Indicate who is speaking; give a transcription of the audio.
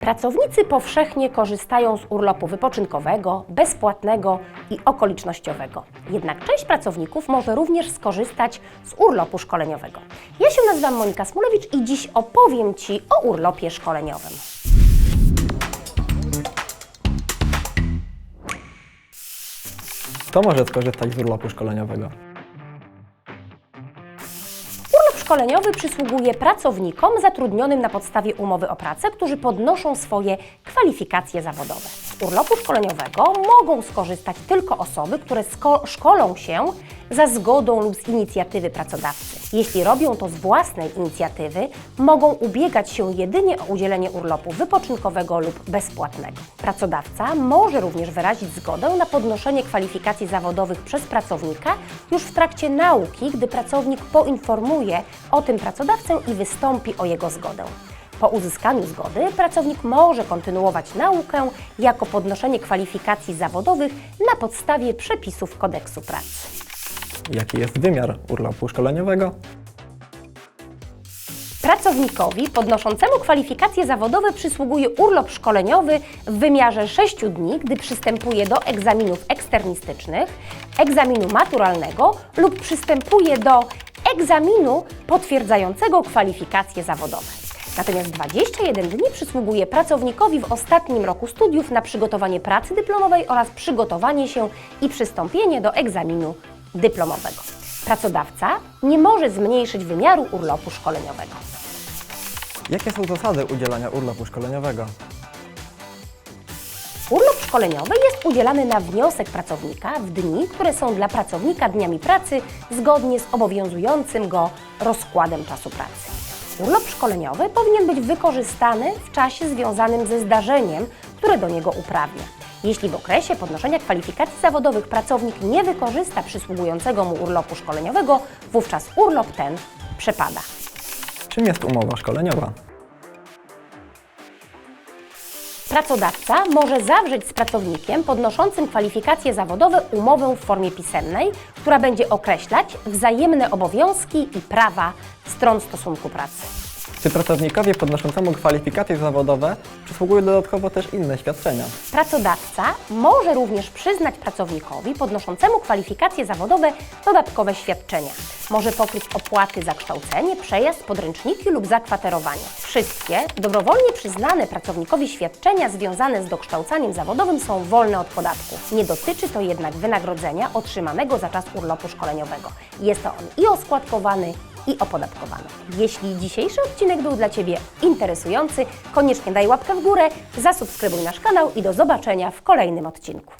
Speaker 1: Pracownicy powszechnie korzystają z urlopu wypoczynkowego, bezpłatnego i okolicznościowego. Jednak część pracowników może również skorzystać z urlopu szkoleniowego. Ja się nazywam Monika Smulewicz i dziś opowiem Ci o urlopie szkoleniowym.
Speaker 2: Kto może skorzystać z urlopu szkoleniowego?
Speaker 1: Szkoleniowy przysługuje pracownikom zatrudnionym na podstawie umowy o pracę, którzy podnoszą swoje kwalifikacje zawodowe. Urlopu szkoleniowego mogą skorzystać tylko osoby, które szkolą się za zgodą lub z inicjatywy pracodawcy. Jeśli robią to z własnej inicjatywy, mogą ubiegać się jedynie o udzielenie urlopu wypoczynkowego lub bezpłatnego. Pracodawca może również wyrazić zgodę na podnoszenie kwalifikacji zawodowych przez pracownika już w trakcie nauki, gdy pracownik poinformuje o tym pracodawcę i wystąpi o jego zgodę. Po uzyskaniu zgody pracownik może kontynuować naukę jako podnoszenie kwalifikacji zawodowych na podstawie przepisów kodeksu pracy.
Speaker 2: Jaki jest wymiar urlopu szkoleniowego?
Speaker 1: Pracownikowi podnoszącemu kwalifikacje zawodowe przysługuje urlop szkoleniowy w wymiarze 6 dni, gdy przystępuje do egzaminów eksternistycznych, egzaminu maturalnego lub przystępuje do egzaminu potwierdzającego kwalifikacje zawodowe. Natomiast 21 dni przysługuje pracownikowi w ostatnim roku studiów na przygotowanie pracy dyplomowej oraz przygotowanie się i przystąpienie do egzaminu dyplomowego. Pracodawca nie może zmniejszyć wymiaru urlopu szkoleniowego.
Speaker 2: Jakie są zasady udzielania urlopu szkoleniowego?
Speaker 1: Urlop szkoleniowy jest udzielany na wniosek pracownika w dni, które są dla pracownika dniami pracy zgodnie z obowiązującym go rozkładem czasu pracy. Urlop szkoleniowy powinien być wykorzystany w czasie związanym ze zdarzeniem, które do niego uprawnia. Jeśli w okresie podnoszenia kwalifikacji zawodowych pracownik nie wykorzysta przysługującego mu urlopu szkoleniowego, wówczas urlop ten przepada.
Speaker 2: Czym jest umowa szkoleniowa?
Speaker 1: Pracodawca może zawrzeć z pracownikiem podnoszącym kwalifikacje zawodowe umowę w formie pisemnej, która będzie określać wzajemne obowiązki i prawa stron stosunku pracy.
Speaker 2: Czy pracownikowi podnoszącemu kwalifikacje zawodowe przysługują dodatkowo też inne świadczenia?
Speaker 1: Pracodawca może również przyznać pracownikowi podnoszącemu kwalifikacje zawodowe dodatkowe świadczenia. Może pokryć opłaty za kształcenie, przejazd, podręczniki lub zakwaterowanie. Wszystkie dobrowolnie przyznane pracownikowi świadczenia związane z dokształcaniem zawodowym są wolne od podatku. Nie dotyczy to jednak wynagrodzenia otrzymanego za czas urlopu szkoleniowego. Jest on i oskładkowany, i opodatkowany. Jeśli dzisiejszy odcinek był dla Ciebie interesujący, koniecznie daj łapkę w górę, zasubskrybuj nasz kanał i do zobaczenia w kolejnym odcinku.